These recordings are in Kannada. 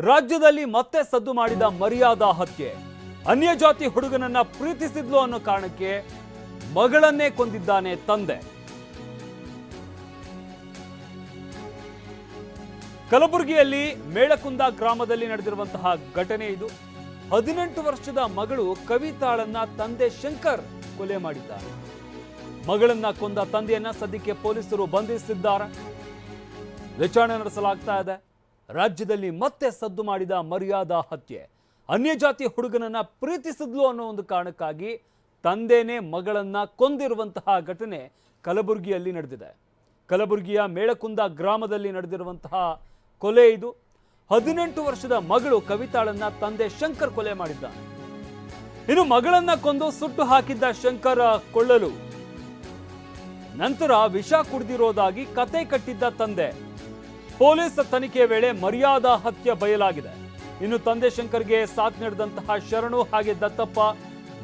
ರಾಜ್ಯದಲ್ಲಿ ಮತ್ತೆ ಸದ್ದು ಮಾಡಿದ ಮರ್ಯಾದಾ ಹತ್ಯೆ. ಅನ್ಯಜಾತಿ ಹುಡುಗನನ್ನ ಪ್ರೀತಿಸಿದ್ಲು ಅನ್ನೋ ಕಾರಣಕ್ಕೆ ಮಗಳನ್ನೇ ಕೊಂದಿದ್ದಾನೆ ತಂದೆ. ಕಲಬುರಗಿಯಲ್ಲಿ ಮೇಳಕುಂದ ಗ್ರಾಮದಲ್ಲಿ ನಡೆದಿರುವಂತಹ ಘಟನೆ ಇದು. ಹದಿನೆಂಟು ವರ್ಷದ ಮಗಳು ಕವಿತಾಳನ್ನ ತಂದೆ ಶಂಕರ್ ಕೊಲೆ ಮಾಡಿದ್ದಾರೆ. ಮಗಳನ್ನ ಕೊಂದ ತಂದೆಯನ್ನ ಸದ್ಯಕ್ಕೆ ಪೊಲೀಸರು ಬಂಧಿಸಿದ್ದಾರೆ. ವಿಚಾರಣೆ ನಡೆಸಲಾಗ್ತಾ ಇದೆ. ರಾಜ್ಯದಲ್ಲಿ ಮತ್ತೆ ಸದ್ದು ಮಾಡಿದ ಮರ್ಯಾದಾ ಹತ್ಯೆ. ಅನ್ಯಜಾತಿ ಹುಡುಗನನ್ನ ಪ್ರೀತಿಸಿದ್ಲು ಅನ್ನೋ ಒಂದು ಕಾರಣಕ್ಕಾಗಿ ತಂದೆನೇ ಮಗಳನ್ನ ಕೊಂದಿರುವಂತಹ ಘಟನೆ ಕಲಬುರಗಿಯಲ್ಲಿ ನಡೆದಿದೆ. ಕಲಬುರಗಿಯ ಮೇಳಕುಂದ ಗ್ರಾಮದಲ್ಲಿ ನಡೆದಿರುವಂತಹ ಕೊಲೆ ಇದು. ಹದಿನೆಂಟು ವರ್ಷದ ಮಗಳು ಕವಿತಾಳನ್ನ ತಂದೆ ಶಂಕರ್ ಕೊಲೆ ಮಾಡಿದ್ದ ಇನ್ನು ಮಗಳನ್ನ ಕೊಂದು ಸುಟ್ಟು ಹಾಕಿದ್ದ ಶಂಕರ ಕೊಳ್ಳಲು. ನಂತರ ವಿಷ ಕುಡಿದಿರೋದಾಗಿ ಕತೆ ಕಟ್ಟಿದ್ದ ತಂದೆ. ಪೊಲೀಸ್ ತನಿಖೆ ವೇಳೆ ಮರ್ಯಾದಾ ಹತ್ಯೆ ಬಯಲಾಗಿದೆ. ಇನ್ನು ತಂದೆ ಶಂಕರ್ಗೆ ಸಾಥ್ ನೀಡಿದಂತಹ ಶರಣು ಹಾಗೆ ದತ್ತಪ್ಪ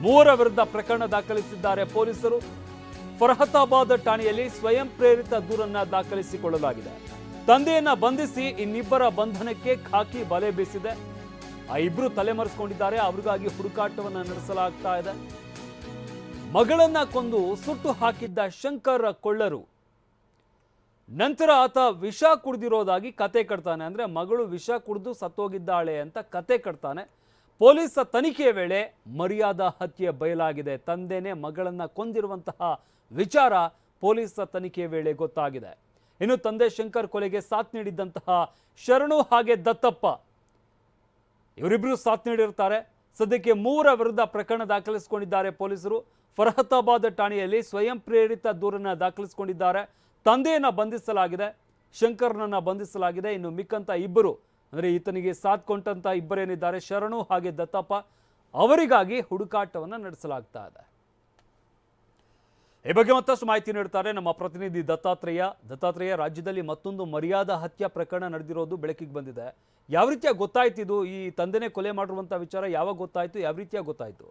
ಮೂರ ವಿರುದ್ಧ ಪ್ರಕರಣ ದಾಖಲಿಸಿದ್ದಾರೆ ಪೊಲೀಸರು. ಫರ್ಹತಾಬಾದ್ ಠಾಣೆಯಲ್ಲಿ ಸ್ವಯಂ ಪ್ರೇರಿತ ದೂರನ್ನ ದಾಖಲಿಸಿಕೊಳ್ಳಲಾಗಿದೆ. ತಂದೆಯನ್ನ ಬಂಧಿಸಿ ಇನ್ನಿಬ್ಬರ ಬಂಧನಕ್ಕೆ ಖಾಕಿ ಬಲೆ ಬೀಸಿದೆ. ಆ ಇಬ್ರು ತಲೆಮರೆಸಿಕೊಂಡಿದ್ದಾರೆ, ಅವರಿಗಾಗಿ ಹುಡುಕಾಟವನ್ನು ನಡೆಸಲಾಗ್ತಾ ಇದೆ. ಮಗಳನ್ನ ಕೊಂದು ಸುಟ್ಟು ಹಾಕಿದ್ದ ಶಂಕರ್ ಕೊಳ್ಳರು. ನಂತರ ಆತ ವಿಷ ಕುಡಿದಿರೋದಾಗಿ ಕತೆ ಕಟ್ತಾನೆ. ಅಂದ್ರೆ ಮಗಳು ವಿಷ ಕುಡಿದು ಸತ್ತೋಗಿದ್ದಾಳೆ ಅಂತ ಕತೆ ಕಟ್ತಾನೆ. ಪೊಲೀಸ್ ತನಿಖೆಯ ವೇಳೆ ಮರ್ಯಾದ ಹತ್ಯೆ ಬಯಲಾಗಿದೆ. ತಂದೆನೇ ಮಗಳನ್ನ ಕೊಂದಿರುವಂತಹ ವಿಚಾರ ಪೊಲೀಸ್ ತನಿಖೆಯ ವೇಳೆ ಗೊತ್ತಾಗಿದೆ. ಇನ್ನು ತಂದೆ ಶಂಕರ್ ಕೊಲೆಗೆ ಸಾಥ್ ನೀಡಿದ್ದಂತಹ ಶರಣು ಹಾಗೆ ದತ್ತಪ್ಪ ಇವರಿಬ್ಬರು ಸಾಥ್ ನೀಡಿರ್ತಾರೆ. ಸದ್ಯಕ್ಕೆ ಮೂರ ವಿರುದ್ಧ ಪ್ರಕರಣ ದಾಖಲಿಸಿಕೊಂಡಿದ್ದಾರೆ ಪೊಲೀಸರು. ಫರಹತಾಬಾದ್ ಠಾಣೆಯಲ್ಲಿ ಸ್ವಯಂ ಪ್ರೇರಿತ ದೂರನ್ನು ದಾಖಲಿಸಿಕೊಂಡಿದ್ದಾರೆ. ತಂದೆಯನ್ನು ಬಂಧಿಸಲಾಗಿದೆ, ಶಂಕರ್ನನ್ನು ಬಂಧಿಸಲಾಗಿದೆ. ಇನ್ನು ಮಿಕ್ಕಂತ ಇಬ್ಬರು, ಅಂದರೆ ಈತನಿಗೆ ಸಾಥ್ ಕೊಟ್ಟಂಥ ಇಬ್ಬರೇನಿದ್ದಾರೆ, ಶರಣು ಹಾಗೆ ದತ್ತಪ್ಪ ಅವರಿಗಾಗಿ ಹುಡುಕಾಟವನ್ನು ನಡೆಸಲಾಗ್ತಾ ಇದೆ. ಈ ಬಗ್ಗೆ ಮತ್ತಷ್ಟು ಮಾಹಿತಿ ನೀಡ್ತಾರೆ ನಮ್ಮ ಪ್ರತಿನಿಧಿ ದತ್ತಾತ್ರೇಯ. ದತ್ತಾತ್ರೇಯ, ರಾಜ್ಯದಲ್ಲಿ ಮತ್ತೊಂದು ಮರ್ಯಾದಾ ಹತ್ಯೆ ಪ್ರಕರಣ ನಡೆದಿರೋದು ಬೆಳಕಿಗೆ ಬಂದಿದೆ. ಯಾವ ರೀತಿಯ ಗೊತ್ತಾಯ್ತು ಇದು? ಈ ತಂದೆನೇ ಕೊಲೆ ಮಾಡಿರುವಂತಹ ವಿಚಾರ ಯಾವಾಗ ಗೊತ್ತಾಯ್ತು? ಯಾವ ರೀತಿಯ ಗೊತ್ತಾಯ್ತು?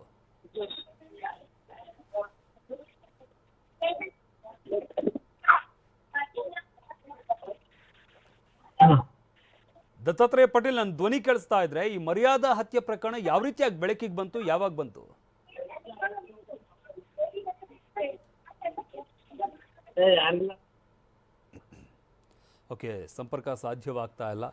ದತ್ತಾತ್ರೇಯ ಪಟೇಲ್ ನನ್ನ ಧ್ವನಿ ಕೇಳಿಸ್ತಾ ಇದ್ರೆ ಈ ಮರ್ಯಾದಾ ಹತ್ಯೆ ಪ್ರಕರಣ ಯಾವ ರೀತಿಯಾಗಿ ಬೆಳಕಿಗೆ ಬಂತು? ಯಾವಾಗ ಬಂತು? ಓಕೆ, ಸಂಪರ್ಕ ಸಾಧ್ಯವಾಗ್ತಾ ಇಲ್ಲ.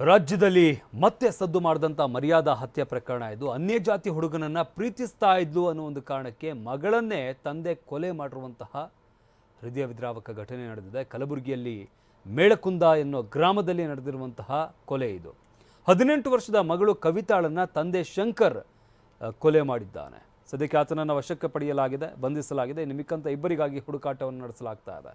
ರಾಜ್ಯದಲ್ಲಿ ಮತ್ತೆ ಸದ್ದು ಮಾಡಿದಂಥ ಮರ್ಯಾದಾ ಹತ್ಯೆ ಪ್ರಕರಣ ಇದು. ಅನ್ಯ ಜಾತಿ ಹುಡುಗನನ್ನ ಪ್ರೀತಿಸ್ತಾ ಇದ್ಲು ಅನ್ನೋ ಒಂದು ಕಾರಣಕ್ಕೆ ಮಗಳನ್ನೇ ತಂದೆ ಕೊಲೆ ಮಾಡಿರುವಂತಹ ಹೃದಯ ವಿದ್ರಾವಕ ಘಟನೆ ನಡೆದಿದೆ. ಕಲಬುರಗಿಯಲ್ಲಿ ಮೇಳಕುಂದ ಎನ್ನುವ ಗ್ರಾಮದಲ್ಲಿ ನಡೆದಿರುವಂತಹ ಕೊಲೆ ಇದು. ಹದಿನೆಂಟು ವರ್ಷದ ಮಗಳು ಕವಿತಾಳನ್ನ ತಂದೆ ಶಂಕರ್ ಕೊಲೆ ಮಾಡಿದ್ದಾನೆ. ಸದ್ಯಕ್ಕೆ ಆತನನ್ನು ವಶಕ್ಕೆ ಪಡೆಯಲಾಗಿದೆ ಬಂಧಿಸಲಾಗಿದೆ. ಇನ್ನು ಮಿಕ್ಕಂತ ಇಬ್ಬರಿಗಾಗಿ ಹುಡುಕಾಟವನ್ನು ನಡೆಸಲಾಗ್ತಾ ಇದೆ.